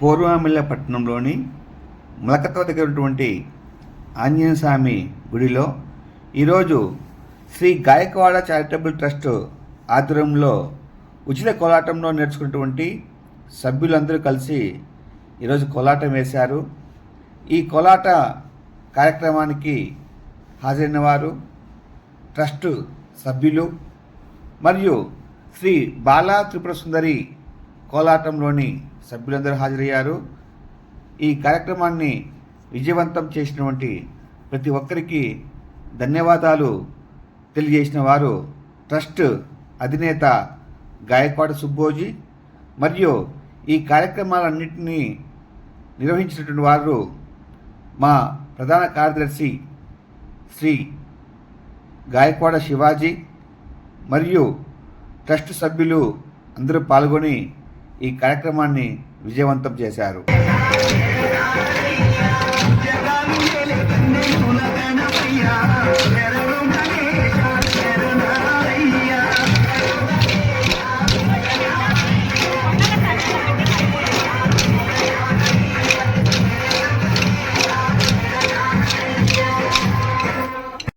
పూర్వమిల్ల పట్టణంలోని మలకత్వ దగ్గర ఉన్నటువంటి ఆంజనేయ స్వామి గుడిలో ఈరోజు శ్రీ గాయకవాడ చారిటబుల్ ట్రస్ట్ ఆధ్వర్యంలో ఉచిత కోలాటంలో నేర్చుకున్నటువంటి సభ్యులందరూ కలిసి ఈరోజు కోలాటం వేశారు. ఈ కోలాట కార్యక్రమానికి హాజరైన వారు ట్రస్ట్ సభ్యులు మరియు శ్రీ బాలా త్రిపుర సుందరి కోలాటంలోని సభ్యులందరూ హాజరయ్యారు. ఈ కార్యక్రమాన్ని విజయవంతం చేసినటువంటి ప్రతి ఒక్కరికి ధన్యవాదాలు తెలియజేసిన వారు ట్రస్ట్ అధినేత గాయకవాడ సుబ్బోజీ మరియు ఈ కార్యక్రమాలన్నింటినీ నిర్వహించినటువంటి వారు మా ప్రధాన కార్యదర్శి శ్రీ గాయక్వాడ శివాజీ మరియు ట్రస్ట్ సభ్యులు అందరూ పాల్గొని ఈ కార్యక్రమాన్ని విజయవంతం చేశారు.